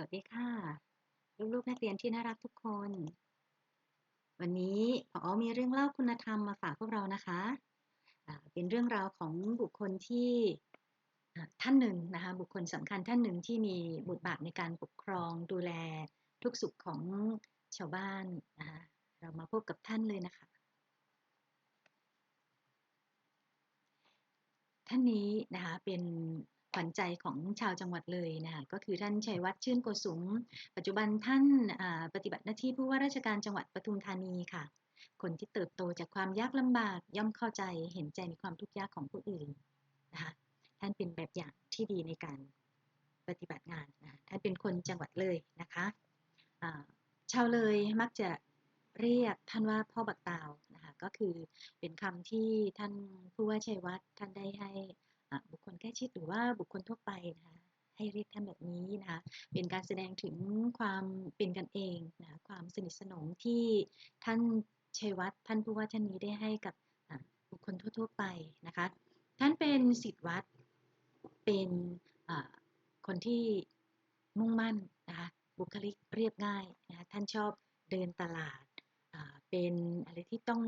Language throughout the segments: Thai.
วัสดีค่ะ ลูกๆนักเรียนที่น่ารักทุกคน วันนี้ผอมีเรื่องเล่าคุณธรรมมาฝากพวกเรานะคะเป็นเรื่องราวของบุคคลที่ท่านหนึ่งนะคะบุคคลสำคัญท่านหนึ่งที่มีบทบาทในการปกครองดูแลทุกสุขของชาวบ้านนะคะเรามาพบกับท่านเลยนะคะ ท่านนี้นะคะเป็น ขวัญใจของชาวจังหวัดเลยนะคะก็คือท่านชัยวัฒน์ชื่นโกสุม ปัจจุบันท่านปฏิบัติหน้าที่ผู้ว่าราชการจังหวัดปทุมธานีค่ะ คนที่เติบโตจากความยากลำบากย่อมเข้าใจเห็นใจในความทุกข์ยากของผู้อื่นนะคะท่านเป็นแบบอย่างที่ดีในการปฏิบัติงานนะท่านเป็นคนจังหวัดเลยนะคะชาวเลยมักจะเรียกท่านว่าพ่อบักตาวนะคะก็คือเป็นคำที่ท่านผู้ว่าชัยวัฒน์ท่านได้ให้บุคคล ล้ชิดหรือว่าบุคคลทั่วไปนะคะให้เรียกท่านแบบนี้นะคะเป็นการแสดงถึงความเป็นกันเองนะความสนิทสนมที่ท่านชัยวัฒน์ท่านผู้ว่าท่านนี้ได้ให้กับบุคคลทั่ว ๆ ไปนะคะท่านเป็นศิษย์วัดเป็นคนที่มุ่งมั่นนะคะบุคลิกเรียบง่ายนะคะท่านชอบเดินตลาดเป็นอะไรที่ต้อง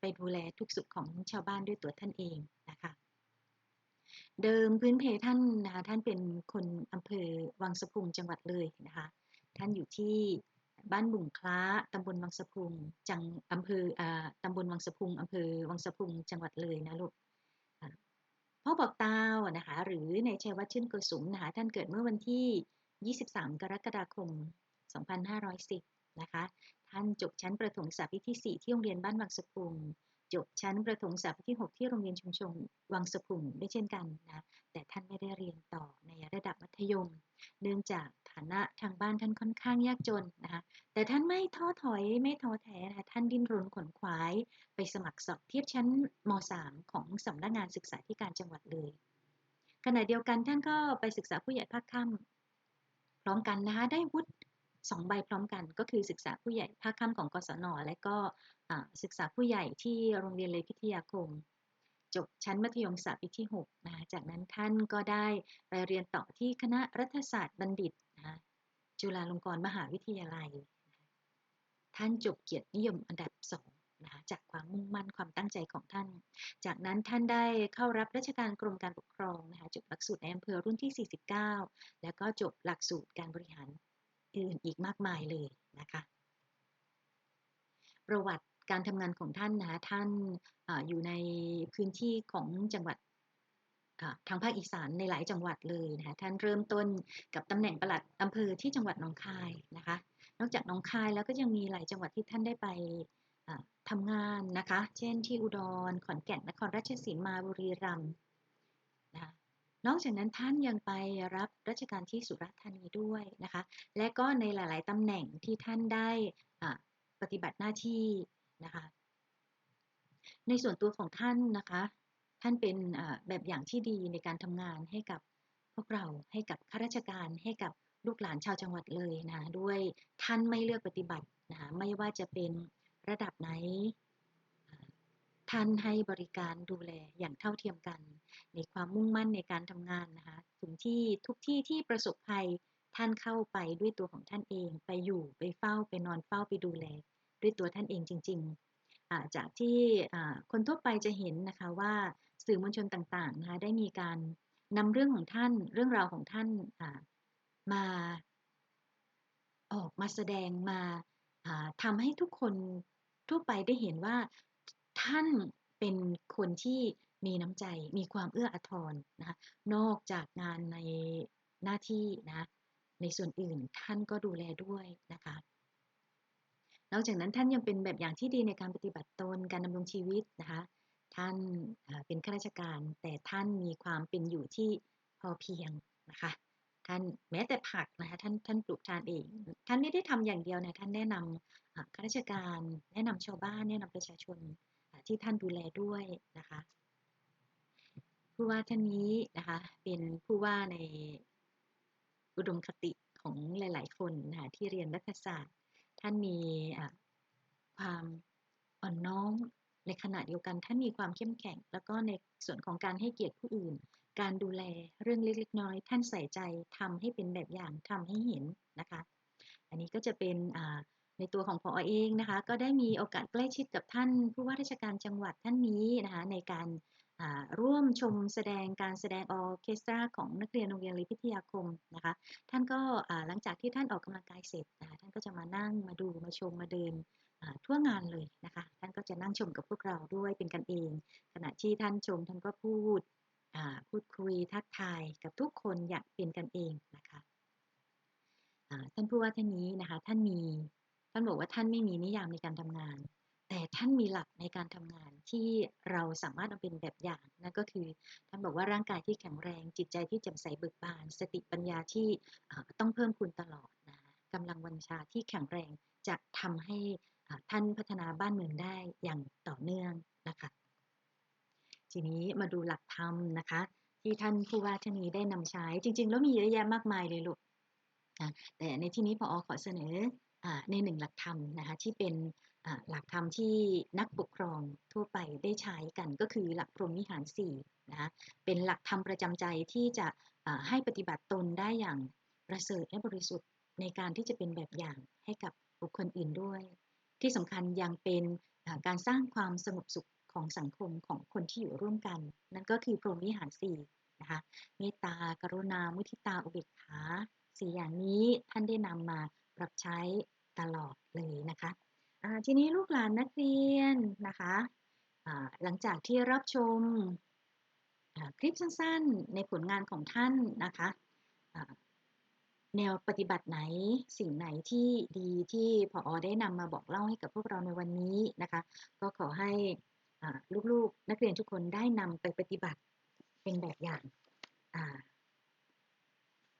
ไปดูแลทุกสุขของชาวบ้านด้วยตัวท่านเองนะคะ เดิมพื้นเพท่านนะคะท่านเป็นคนอำเภอวังสะพุงจังหวัดเลยนะคะท่านอยู่ที่บ้านบุ่งคล้าตำบลวังสะพุงจังอำเภออ่าตำบลวังสะพุงอำเภอวังสะพุงจังหวัดเลยนะลูกพ่อบอกตาวนะคะหรือในชัยวัฒน์ชื่นโกสุมนะคะท่านเกิดเมื่อวันที่ 23 กรกฎาคม 2510 นะคะ ท่านจบชั้นประถมศึกษาปีที่ 4 ที่โรงเรียนบ้านวังสะพุง จบชั้นประถมศึกษาปที่ 6 ที่โรงเรียนชุมชนวังสะพุงด้วยเช่นกันนะ แต่ท่านไม่ได้เรียนต่อในระดับมัธยม เนื่องจากฐานะทางบ้านท่านค่อนข้างยากจนนะคะ แต่ท่านไม่ท้อถอยไม่ท้อแท้นะคะท่านดิ้นรนขนขวาย ไปสมัครสอบเทียบชั้นม .3 ของสำนักงานศึกษาธิการจังหวัดเลย ขณะเดียวกันท่านก็ไปศึกษาผู้ใหญ่ภาคค่ำพร้อมกันนะคะได้วุฒิ สองใบพร้อมกันก็คือศึกษาผู้ใหญ่ภาคค่ำของกศน และก็ศึกษาผู้ใหญ่ที่โรงเรียนเลยพิทยาคม จบชั้นมัธยมศึกษาปีที่6นะจากนั้นท่านก็ได้ไปเรียนต่อที่คณะรัฐศาสตร์บัณฑิตนะจุฬาลงกรณ์มหาวิทยาลัย ท่านจบเกียรตินิยมอันดับสองนะจากความมุ่งมั่นความตั้งใจของท่าน จากนั้นท่านได้เข้ารับราชการกรมการปกครองนะคะจบหลักสูตรในอำเภอรุ่นที่ 49 แล้วก็จบหลักสูตรการบริหาร อื่นอีกมากมายเลยนะคะ ประวัติการทำงานของท่านนะท่านออยู่ในพื้นที่ของจังหวัดทางภาคอีสานในหลายจังหวัดเลยนะคะท่านเริ่มต้นกับตำแหน่งประหลัดอำเภอที่จังหวัดหนองคายนะคะ นอกจากหนองคายแล้วก็ยังมีหลายจังหวัดที่ท่านได้ไปอ่าทำงานนะคะ เช่นที่อุดร ขอนแก่น นครราชสีมา บุรีรัมย์ นอกจากนั้นท่านยังไปรับราชการที่สุราษฎร์ธานีด้วยนะคะ และก็ในหลาย ๆตำแหน่งที่ท่านได้ปฏิบัติหน้าที่นะคะ ในส่วนตัวของท่านนะคะ ท่านเป็นแบบอย่างที่ดีในการทำงานให้กับพวกเราให้กับข้าราชการให้กับลูกหลานชาวจังหวัดเลยนะ ด้วยท่านไม่เลือกปฏิบัตินะคะไม่ว่าจะเป็นระดับไหน ท่านให้บริการดูแลอย่างเท่าเทียมกัน ในความมุ่งมั่นในการทำงานนะคะถึงที่ทุกที่ที่ประสบภัยท่านเข้าไปด้วยตัวของท่านเอง ไปอยู่ไปเฝ้าไปนอนเฝ้าไปดูแล ด้วยตัวท่านเองจริง ๆ จากที่คนทั่วไปจะเห็นนะคะว่าสื่อมวลชนต่างๆนะคะได้มีการนำเรื่องของท่านเรื่องราวของท่านมาออกมาแสดงมาทำให้ทุกคนทั่วไปได้เห็นว่า ท่านเป็นคนที่มีน้ำใจ มีความเอื้ออาทรนะคะนอกจากงานในหน้าที่นะในส่วนอื่นท่านก็ดูแลด้วยนะคะนอกจากนั้นท่านยังเป็นแบบอย่างที่ดีในการปฏิบัติตนการดำรงชีวิตนะคะท่านเป็นข้าราชการ แต่ท่านมีความเป็นอยู่ที่พอเพียงนะคะท่านแม้แต่ผักนะคะท่านท่านปลูกทานเอง ท่านไม่ได้ทำอย่างเดียวนะท่านแนะนำอ่าข้าราชการ แนะนำชาวบ้านแนะนำประชาชน ที่ท่านดูแลด้วยนะคะ ผู้ว่าท่านนี้นะคะ เป็นผู้ว่าในอุดมคติของหลาย ๆ คนนะคะที่เรียนรัฐศาสตร์ ท่านมีความอ่อนน้อมในขณะเดียวกันท่านมีความเข้มแข็ง แล้วก็ในส่วนของการให้เกียรติผู้อื่น การดูแลเรื่องเล็กๆน้อยท่านใส่ใจทำให้เป็นแบบอย่างทำให้เห็นนะคะ อันนี้ก็จะเป็น ในตัวของพอเองนะคะ ก็ได้มีโอกาสใกล้ชิดกับท่านผู้ว่าราชการจังหวัดท่านนี้นะคะในการร่วมชมแสดงการแสดงออเคสตราของนักเรียนโรงเรียนลิพิทยาคมนะคะ ท่านก็หลังจากที่ท่านออกกำลังกายเสร็จนะคะท่านก็จะมานั่งมาดูมาชมมาเดินทั่วงานเลยนะคะ ท่านก็จะนั่งชมกับพวกเราด้วยเป็นกันเอง ขณะที่ท่านชมท่านก็พูดพูดคุยทักทายกับทุกคนอย่างเป็นกันเองนะคะท่านผู้ว่าท่านนี้นะคะท่านมี ท่านบอกว่าท่านไม่มีนิยามในการทำงาน แต่ท่านมีหลักในการทำงานที่เราสามารถเอาเป็นแบบอย่างนั่นก็คือท่านบอกว่าร่างกายที่แข็งแรง จิตใจที่แจ่มใสเบิกบาน สติปัญญาที่ต้องเพิ่มคุณตลอดนะกำลังวัญชาที่แข็งแรงจะทำให้ท่านพัฒนาบ้านเมืองได้อย่างต่อเนื่องนะคะทีนี้มาดูหลักธรรมนะคะ ที่ท่านผู้ว่าท่านนี้ได้นำใช้จริง ๆ แล้วมีเยอะแยะมากมายเลยลูกนะแต่ในที่นี้พออขอเสนอ ในหนึ่งหลักธรรมนะคะที่เป็นหลักธรรมที่นักปกครองทั่วไปได้ใช้กันก็คือหลักพรหมวิหาร4นะคะเป็นหลักธรรมประจำใจที่จะให้ปฏิบัติตนได้อย่างประเสริฐและบริสุทธิ์ในการที่จะเป็นแบบอย่างให้กับบุคคลอื่นด้วย ที่สำคัญยังเป็นการสร้างความสงบสุขของสังคมของคนที่อยู่ร่วมกัน นั่นก็คือพรหมวิหารสี่นะคะเมตตากรุณามุทิตาอุเบกขาสี่อย่างนี้ท่านได้นำมา รับใช้ตลอดเลยนะคะทีนี้ลูกหลานนักเรียนนะคะหลังจากที่รับชมคลิปสั้นๆ ในผลงานของท่านนะคะแนวปฏิบัติไหนสิ่งไหนที่ดีที่พออได้นำมาบอกเล่าให้กับพวกเราในวันนี้นะคะ ก็ขอให้ลูกๆนักเรียนทุกคนได้นำไปปฏิบัติเป็นแบบอย่าง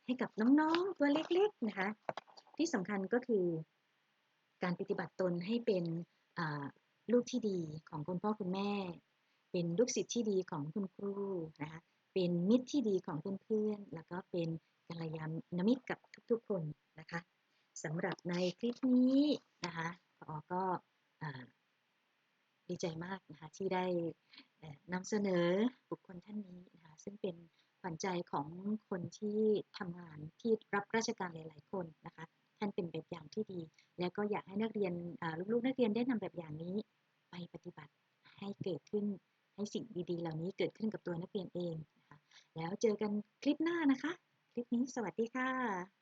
ให้กับน้องๆตัวเล็กๆนะคะ ที่สำคัญก็คือ การปฏิบัติตนให้เป็นลูกที่ดีของคุณพ่อคุณแม่ เป็นลูกศิษย์ที่ดีของคุณครูนะคะเป็นมิตรที่ดีของเพื่อนๆแล้วก็เป็นกัลยาณมิตรกับทุกๆคนนะคะสำหรับในคลิปนี้นะคะพอก็ดีใจมากนะคะที่ได้นำเสนอบุคคลท่านนี้นะคะซึ่งเป็นขวัญใจของคนที่ทำงานที่รับราชการหลาย ๆ คน อันเป็นแบบอย่างที่ดี และก็อยากให้นักเรียนลูกๆนักเรียนได้นำแบบอย่างนี้ ไปปฏิบัติให้เกิดขึ้นให้สิ่งดีๆ เหล่านี้เกิดขึ้นกับตัวนักเรียนเองนะคะแล้วเจอกันคลิปหน้านะคะ คลิปนี้สวัสดีค่ะ